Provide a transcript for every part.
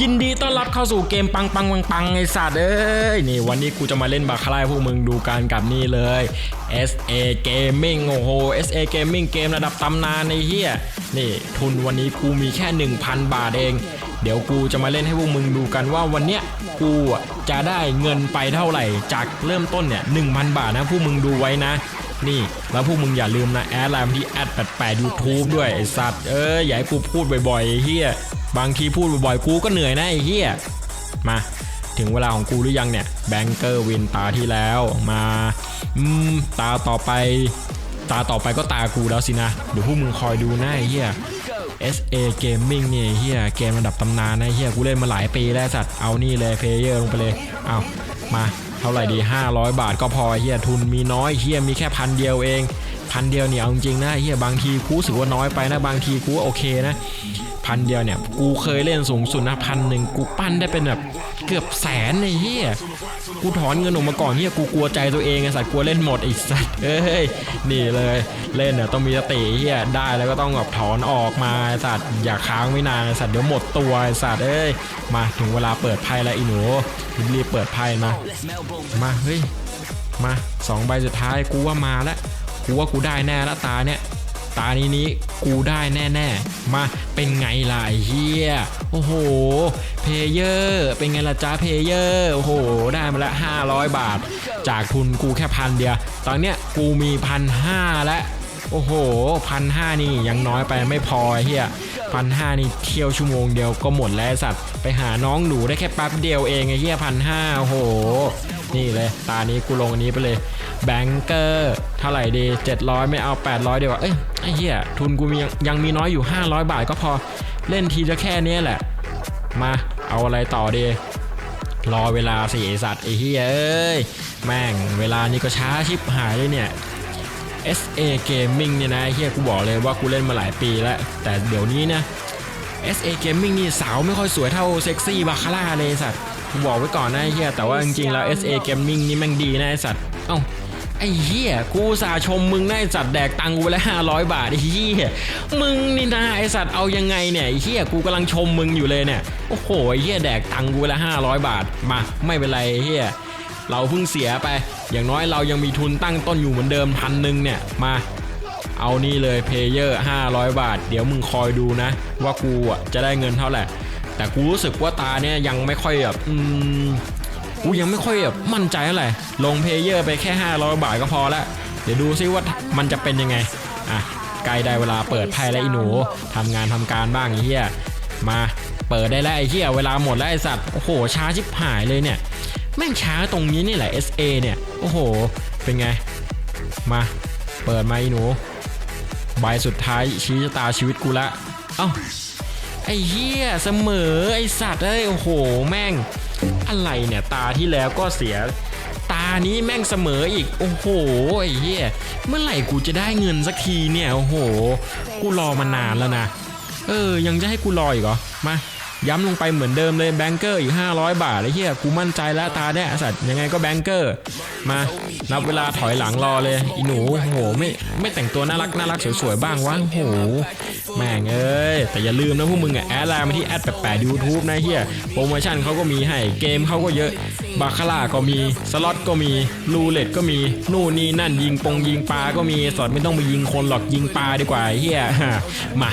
ยินดีต้อนรับเข้าสู่เกมปังปังปังปังไอสัตว์เอ้ยนี่วันนี้กูจะมาเล่นบาคาร่าให้พวกมึงดูกันกับนี่เลย SA Gaming โอ้โห SA Gaming เกมระดับตำนานในเฮียนี่ ทุนวันนี้กูมีแค่ 1,000 บาทเอง เดี๋ยวกูจะมาเล่นให้พวกมึงดูกันว่าวันเนี้ยกูจะได้เงินไปเท่าไหร่ จากเริ่มต้นเนี่ย1,000 บาทนะพวกมึงดูไว้นะนี่แล้วพวกมึงอย่าลืมนะแอดไลน์ที่แอด88 YouTube ด้วยไอสัตว์เอ้ยอย่าให้กูพูดบ่อยๆไอเฮีย บางทีพูดบ่อยๆกูก็เหนื่อยนะไอ้เฮียมาถึงเวลาของกูหรือยังเนี่ยแบงเกอร์วินตาที่แล้วมาอืมตาต่อไป ตาต่อไปก็ตากูแล้วสินะเดี๋ยวพวกมึงคอยดูนะไอ้เฮีย SA Gaming เนี่ยเฮียเกมระดับตำนานนะเฮียกูเล่นมาหลายปีแล้วสัตว์เอานี่เลยเพลเยอร์ลงไปเลยเอามาเท่าไหร่ดี 500 บาทก็พอเฮียทุนมีน้อยเฮียมีแค่พันเดียวเองพันเดียวเนี่ยเอาจริงนะเฮียบางทีกูรู้สึกว่าน้อยไปนะบางทีกูโอเคนะ พันเดียวเนี่ย กูเคยเล่นสูงสุดนะพันหนึ่งกูปั้นได้เป็นแบบเกือบแสนไอ้เฮียกูถอนเงินออกมาก่อนเฮียกูกลัวใจตัวเองไอ้สัตว์กลัวเล่นหมดไอ้สัตว์เอ้ยนี่เลยเล่นเนี่ยต้องมีสติเฮียได้แล้วก็ต้องแบบถอนออกมาไอ้สัตว์อย่าค้างไว้นานไอ้สัตว์เดี๋ยวหมดตัวไอ้สัตว์เอ้ยมาถึงเวลาเปิดไพ่แล้วอีหนูรีบเปิดไพ่มามาเฮ้ยมาสองใบสุดท้ายกูว่ามาแล้วกูว่ากูได้แน่ล้วตาเนี่ย ตานี้นี้กูได้แน่ๆ มาเป็นไงล่ะไอ้เฮียโอ้โห เพเยอร์เป็นไงล่ะจ้าเพเยอร์โอ้โห ได้มาละ 500 บาท จากทุนกูแค่พันเดียว ตอนเนี้ยกูมีพันห้าแล้วโอ้โหพันห้านี่ยังน้อยไปไม่พอไอ้เฮียพันห้านี่เที่ยวชั่วโมงเดียวก็หมดแล้วสัตว์ ไปหาน้องหนูได้แค่แป๊บเดียวเองไอ้เฮียพันห้าโอ้โห นี่เลย ตานี้กูลงอันนี้ไปเลยแบงเกอร์เท่าไหร่ดี700 ไม่เอา 800 เดียวเอ้ยไอ้เหี้ยทุนกูมียังยังมีน้อยอยู่ 500 บาทก็พอเล่นทีจะแค่นี้แหละ มาเอาอะไรต่อดีรอเวลาสิไอสัตว์ไอ้เหี้ยเอ้ย แม่งเวลานี้ก็ช้าชิบหายเลยเนี่ย SA Gaming เนี่ยนะเฮียกูบอกเลยว่ากูเล่นมาหลายปีแล้ว แต่เดี๋ยวนี้นะ SA Gaming นี่สาวไม่ค่อยสวยเท่าเซ็กซี่บาคาร่าเลยสัตว์ กูบอกไว้ก่อนนะไอ้เฮียแต่ว่าจริงๆแล้ว SA Gaming นี่แม่งดีนะไอ้สัตว์ เอ้าไอ้เฮียกูอุตสาห์ชมมึงนะไอ้สัตว์แดกตังค์กูไปแล้ว500บาทไอ้เฮียมึงนี่นะไอ้สัตว์เอายังไงเนี่ยไอ้เฮียกูกำลังชมมึงอยู่เลยเนี่ยโอ้โหไอ้เฮียแดกตังค์กูไปแล้ว500บาทมาไม่เป็นไรไอ้เฮียเราเพิ่งเสียไป อย่างน้อยเรายังมีทุนตั้งต้นอยู่เหมือนเดิมพันหนึ่งเนี่ยมา เอานี่เลยเพเยอร์500 บาท เดี๋ยวมึงคอยดูนะ ว่ากูอะจะได้เงินเท่าไหร่ แต่กูรู้สึกว่าตาเนี่ยยังไม่ค่อยแบบอืมกูยังไม่ค่อยแบบมั่นใจเท่าไหร่ลงเพเยอร์ไปแค่ 500 บาทก็พอละเดี๋ยวดูซิว่ามันจะเป็นยังไงอะใกล้ได้เวลาเปิดไพ่แล้วไอ้หนูทำงานทำการบ้างไอ้เหี้ยมาเปิดได้แล้วไอ้เหี้ยเวลาหมดแล้วไอ้สัตว์โอ้โหช้าชิบหายเลยเนี่ยแม่งช้าตรงนี้นี่แหละ SA เนี่ยโอ้โห เป็นไง มา เปิดมาไอ้หนู ใบสุดท้ายชี้ชะตาชีวิตกูละ เอ้า ไอ้เหี้ยเสมอไอ้สัตว์เอ้ยโอ้โหแม่ง อะไรเนี่ยตาที่แล้วก็เสีย ตานี้แม่งเสมออีก โอ้โหไอ้เหี้ยเมื่อไหร่กูจะได้เงินสักทีเนี่ยโอ้โห กูรอมานานแล้วนะ เออ ยังจะให้กูรออีกเหรอมา ย้ำลงไปเหมือนเดิมเลยแบงเกอร์อีก 500 บาทไอ้เหี้ยกูมั่นใจแล้วตาเนี่ยไอ้สัตว์ยังไงก็แบงเกอร์ มานับเวลาถอยหลังรอเลยอีหนูโอ้โหไม่ไม่แต่งตัวน่ารักน่ารักสวยๆบ้างวะโอ้โหแม่งเอ้ยแต่อย่าลืมนะพวกมึงอะแอดไลน์มาที่แอดแปดยูทูบนะเฮียโปรโมชั่นเขาก็มีให้เกมเขาก็เยอะบาคาร่าก็มีสล็อตก็มีรูเล็ตก็มีนู่นนี่นั่นยิงปงยิงปลาก็มีสอดไม่ต้องไปยิงคนหรอกยิงปลาดีกว่าเฮียมา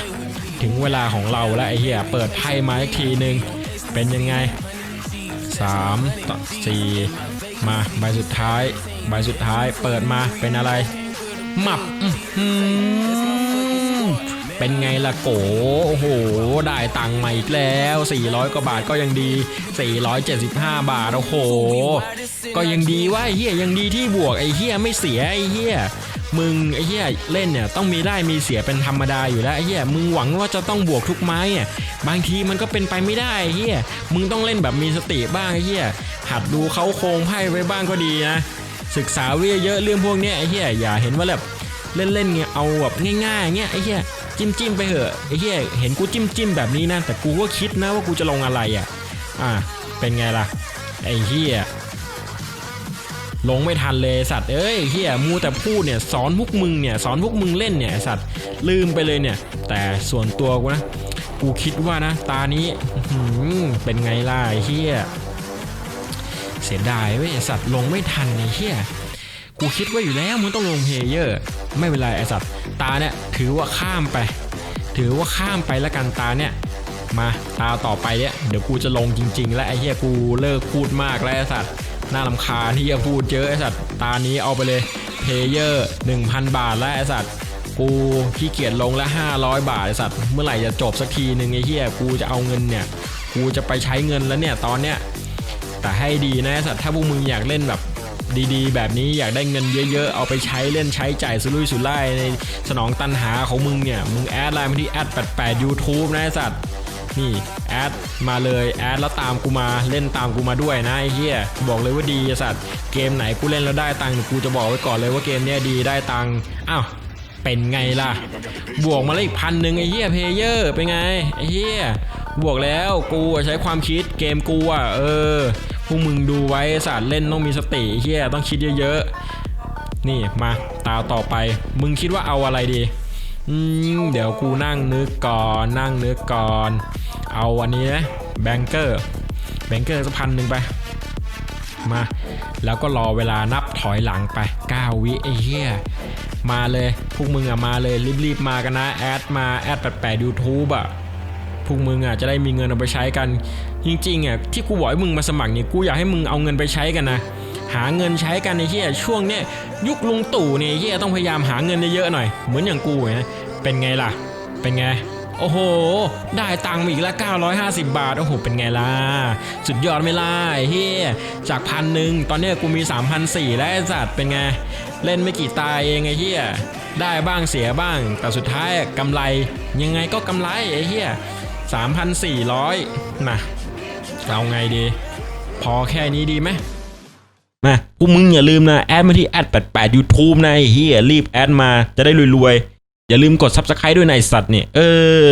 ถึงเวลาของเราแล้วไอ้เหี้ยเปิดไพ่มาอีกทีหนึ่งเป็นยังไง3ต่อ4มาใบสุดท้ายใบสุดท้ายเปิดมาเป็นอะไรหมับเป็นไงล่ะโกโอ้โห ได้ตังค์มาอีกแล้ว 400 กว่าบาทก็ยังดี 475 บาท โอ้โห ก็ยังดีว่าไอ้เฮียยังดีที่บวกไอ้เฮียไม่เสียไอ้เฮีย มึงไอ้เฮียเล่นเนี่ยต้องมีได้มีเสียเป็นธรรมดาอยู่แล้วไอ้เฮียมึงหวังว่าจะต้องบวกทุกไม้อะบางทีมันก็เป็นไปไม่ได้ไอ้เฮียมึงต้องเล่นแบบมีสติบ้างไอ้เฮียหัดดูเขาโครงไพ่ไว้บ้างก็ดีนะศึกษาวิเยอะเรื่องพวกเนี้ยไอ้เฮียอย่าเห็นว่าแบบเล่นๆเงี้ยเอาแบบง่ายๆเงี้ยไอ้เฮียจิ้มจิ้มๆไปเหอะไอ้เฮียเห็นกูจิ้มจิ้มๆแบบนี้นะแต่กูก็คิดนะว่ากูจะลงอะไรอะอะเป็นไงล่ะไอ้เฮีย ลงไม่ทันเลยสัตว์เอ้ยเฮียมูแต่พูดเนี่ยสอนพวกมึงเนี่ยสอนพวกมึงเล่นเนี่ยสัตว์ลืมไปเลยเนี่ย แต่ส่วนตัวกูนะกูคิดว่านะ ตานี้เป็นไงล่ะเฮียเสียดายเว้ยสัตว์ลงไม่ทันไอ้เฮียกูคิดว่าอยู่แล้วมึงต้องลงเพเยอร์ ไม่เป็นไรไอ้สัตว์ตาเนี่ยถือว่าข้ามไป ถือว่าข้ามไปแล้วกันตาเนี่ยมาตาต่อไปเนี่ยเดี๋ยวกูจะลงจริง ๆ แล้วไอ้เหี้ยกูเลิกพูดมากแล้วไอ้สัตว์ น่าลำคาที่จะพูดเยอะไอ้สัตว์ ตานี้เอาไปเลยเพเยอร์1,000 บาทแล้วไอ้สัตว์ กูขี้เกียจลงละ 500 บาทไอ้สัตว์ เมื่อไหร่จะจบสักทีหนึ่งไอ้เหี้ยกูจะเอาเงินเนี่ย กูจะไปใช้เงินแล้วเนี่ยตอนเนี้ย แต่ให้ดีนะไอ้สัตว์ถ้าพวกมึงอยากเล่นแบบดีๆ แบบนี้อยากได้เงินเยอะๆ เอาไปใช้เล่นใช้จ่ายสุรุ่ยสุร่ายในสนองตันหาของมึงเนี่ย มึงแอดไลน์มาที่แอด88 YouTube นะไอ้สัตว์ นี่แอดมาเลยแอดแล้วตามกูมาเล่นตามกูมาด้วยนะไอ้เหี้ยบอกเลยว่าดีสัตว์เกมไหนกูเล่นแล้วได้ตังค์กูจะบอกไว้ก่อนเลยว่าเกมเนี้ยดีได้ตังค์อ้าวเป็นไงล่ะ บวกมาเลยอีกพันหนึ่งไอ้เหี้ยเพลเยอร์เป็นไงไอ้เหี้ยบวกแล้วกูใช้ความคิดเกมกูอะเออพวกมึงดูไว้ไอ้สัตว์เล่นต้องมีสติไอ้เหี้ยต้องคิดเยอะๆ นี่มาตาต่อไป มึงคิดว่าเอาอะไรดีอืมเดี๋ยวกูนั่งนึกก่อนนั่งนึกก่อน เอาวันนี้นะแบงเกอร์แบงเกอร์สักพันหนึ่งไป มา แล้วก็รอเวลานับถอยหลังไป 9 วิไอ้เหี้ยมาเลย พวกมึงอะมาเลย รีบๆมากันนะ แอดมาแอด88 YouTube อะพวกมึงอะจะได้มีเงินเอาไปใช้กัน จริงๆอะที่กูบอกให้มึงมาสมัครเนี่ยกูอยากให้มึงเอาเงินไปใช้กันนะหาเงินใช้กันในเฮียช่วงเนี้ยยุคลุงตู่เนี่ยเฮียต้องพยายามหาเงินเยอะๆหน่อย เหมือนอย่างกูไงเป็นไงล่ะ เป็นไง โอ้โห ได้ตังค์อีกล้ว950 บาท โอ้โห เป็นไงล่ะ สุดยอดไม่ล่ะเฮียจากพันหนึ่งตอนนี้กูมี3,400แล้วไอ้สัตว์เป็นไง เล่นไม่กี่ตายเองไอ้เฮียได้บ้างเสียบ้าง แต่สุดท้ายกำไรยังไงก็กำไรไอ้เฮีย3,400นะเอาไงดี พอแค่นี้ดีไหมมาพวกมึงอย่าลืมนะ แอดมาที่แอด88 YouTube นะไอ้เฮียรีบแอดมาจะได้รวยๆ อย่าลืมกด Subscribe ด้วยนะไอสัตว์เนี่ยเออ